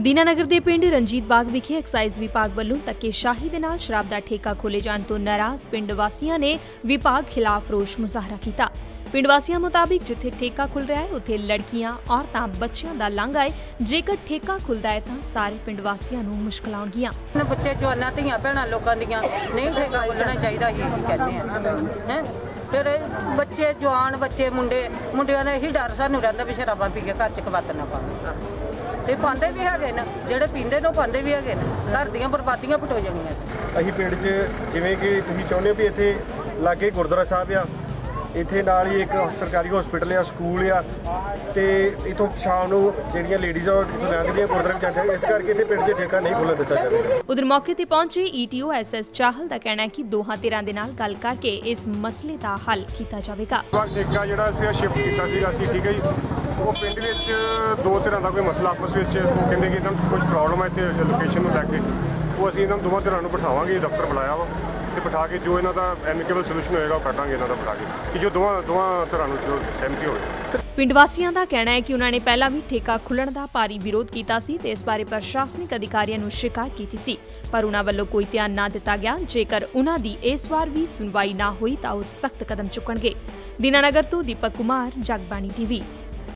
ਦੀਨਾਨਗਰ ਦੇ ਪਿੰਡ ਰਣਜੀਤ ਬਾਗ ਵਿਖੇ ਐਕਸਾਈਜ਼ ਵਿਭਾਗ ਵੱਲੋਂ ਧੱਕੇਸ਼ਾਹੀ ਦੇ ਨਾਲ ਸ਼ਰਾਬ ਦਾ ਠੇਕਾ ਖੋਲੇ ਜਾਣ ਤੋਂ ਨਾਰਾਜ਼ ਪਿੰਡ ਵਾਸੀਆਂ ਨੇ ਵਿਭਾਗ ਖਿਲਾਫ ਰੋਸ ਮੁਜ਼ਾਹਰਾ ਕੀਤਾ। ਪਿੰਡ ਵਾਸੀਆਂ ਮੁਤਾਬਿਕ ਜਿੱਥੇ ਠੇਕਾ ਖੁੱਲ ਰਿਹਾ ਹੈ, ਉੱਥੇ ਲੜਕੀਆਂ, ਔਰਤਾਂ, ਬੱਚਿਆਂ ਦਾ ਲਾਂਘਾ ਹੈ ਜੇਕਰ ਠੇਕਾ ਖੁੱਲਦਾ ਹੈ ਤਾਂ ਸਾਰੇ ਪਿੰਡ ਵਾਸੀਆਂ ਨੂੰ ਮੁਸ਼ਕਲਾਂ ਆਉਣਗੀਆਂ ਬੱਚੇ, ਜਵਾਨਾਂ, ਧੀਆਂ, ਭੈਣਾਂ ਲੋਕਾਂ ਦੀਆਂ ਨਹੀਂ ਠੇਕਾ ਖੋਲਣਾ ਚਾਹੀਦਾ ਹੀ ਕਹਿੰਦੇ ਆ। ਹੈ? ਫਿਰ ਬੱਚੇ, ਜਵਾਨ ਬੱਚੇ, ਮੁੰਡੇ, ਮੁੰਡਿਆਂ ਦਾ ਇਹੀ ਡਰ ਸਾਨੂੰ ਰਹਿੰਦਾ ਵੀ ਸ਼ਰਾਬਾਂ ਪੀ ਕੇ ਘਰ ਚ ਕਬੱਤ ਨਾ ਪਾਉਣ। ਤੇ ਪਾਉਂਦੇ ਵੀ ਹੈਗੇ ਨੇ ਜਿਹੜੇ ਪੀਂਦੇ ਨੇ ਉਹ ਪਾਉਂਦੇ ਵੀ ਹੈਗੇ ਨੇ। ਘਰ ਦੀਆਂ ਬਰਬਾਦੀਆਂ ਪਟੋ ਜਾਣੀਆਂ। ਅਸੀਂ ਪਿੰਡ 'ਚ ਜਿਵੇਂ ਕਿ ਤੁਸੀਂ ਚਾਹੁੰਦੇ ਹੋ ਵੀ ਇੱਥੇ ਲਾਗੇ ਗੁਰਦੁਆਰਾ ਸਾਹਿਬ ਆ ਇੱਥੇ ਨਾਲ ਹੀ ਇੱਕ ਸਰਕਾਰੀ ਹਸਪੀਟਲ ਆ ਸਕੂਲ ਆ ਤੇ ਇਥੋਂ ਸ਼ਾਮ ਨੂੰ ਜਿਹੜੀਆਂ ਲੇਡੀਜ਼ ਆ ਉਹ ਇੱਥੋਂ ਲੰਘਦੀਆਂ ਗੁਰਦੁਆਰੇ ਜਾਂਦੇ ਇਸ ਕਰਕੇ ਇੱਥੇ ਪਿੰਡ 'ਚ ਠੇਕਾ ਨਹੀਂ ਖੁੱਲ੍ਹਣ ਦਿੱਤਾ ਜਾਵੇਗਾ ਉਧਰ ਮੌਕੇ ਤੇ ਪਹੁੰਚੇ ਈਟੀਓ ਐਸਐਸ ਚਾਹਲ ਦਾ ਕਹਿਣਾ ਹੈ ਕਿ ਦੋਹਾਂ ਧਿਰਾਂ ਦੇ ਨਾਲ ਗੱਲ ਕਰਕੇ ਇਸ ਮਸਲੇ ਦਾ ਹੱਲ ਕੀਤਾ ਜਾਵੇਗਾ। ਠੇਕਾ ਜਿਹੜਾ ਸੀ ਸ਼ਿਫਟ ਕੀਤਾ ਸੀਗਾ ਅਸੀਂ ਠੀਕ ਹੈ ਜੀ। ਉਹ ਪਿੰਡ ਵਿੱਚ ਦੋ ਤਰ੍ਹਾਂ ਦਾ ਕੋਈ ਮਸਲਾ ਆਪਸ ਵਿੱਚ ਉਹ ਕਹਿੰਦੇ ਕਿ ਇਹਨਾਂ ਨੂੰ ਕੁਝ ਪ੍ਰੋਬਲਮ ਹੈ ਇੱਥੇ ਲੋਕੇਸ਼ਨ ਨੂੰ ਲੈ ਕੇ। ਉਹ ਅਸੀਂ ਇਹਨਾਂ ਦੋਵਾਂ ਧਿਰਾਂ ਨੂੰ ਬਿਠਾਵਾਂਗੇ ਦਫ਼ਤਰ ਬੁਲਾਇਆ ਵਾ। ਤੇ ਬਿਠਾ ਕੇ ਜੋ ਇਹਨਾਂ ਦਾ ਐਮਿਕੇਬਲ ਸੋਲੂਸ਼ਨ ਹੋਏਗਾ, ਉਹ ਕੱਢਾਂਗੇ ਇਹਨਾਂ ਦਾ ਬਿਠਾ ਕੇ। ਕਿ ਜੋ ਦੋਵਾਂ ਦੋਵਾਂ ਧਿਰਾਂ ਨੂੰ ਜੋ ਸਹਿਮਤੀ ਹੋਵੇ। ਪਿੰਡ ਵਾਸੀਆਂ ਦਾ ਕਹਿਣਾ ਹੈ ਕਿ ਉਹਨਾਂ ਨੇ ਪਹਿਲਾਂ ਵੀ ਠੇਕਾ ਖੁੱਲਣ ਦਾ ਭਾਰੀ ਵਿਰੋਧ ਕੀਤਾ ਸੀ ਤੇ ਇਸ ਬਾਰੇ ਪ੍ਰਸ਼ਾਸਨਿਕ ਅਧਿਕਾਰੀਆਂ ਨੂੰ ਸ਼ਿਕਾਇਤ ਕੀਤੀ ਸੀ। ਪਰ ਉਹਨਾਂ ਵੱਲੋਂ ਕੋਈ ਧਿਆਨ ਨਾ ਦਿੱਤਾ ਗਿਆ। ਜੇਕਰ ਉਹਨਾਂ ਦੀ ਇਸ ਵਾਰ ਵੀ ਸੁਣਵਾਈ ਨਾ ਹੋਈ ਤਾਂ ਉਹ ਸਖਤ ਕਦਮ ਚੁੱਕਣਗੇ। ਦੀਨਾਨਗਰ ਤੋਂ ਦੀਪਕ ਕੁਮਾਰ, ਜਗਬਾਣੀ ਟੀਵੀ।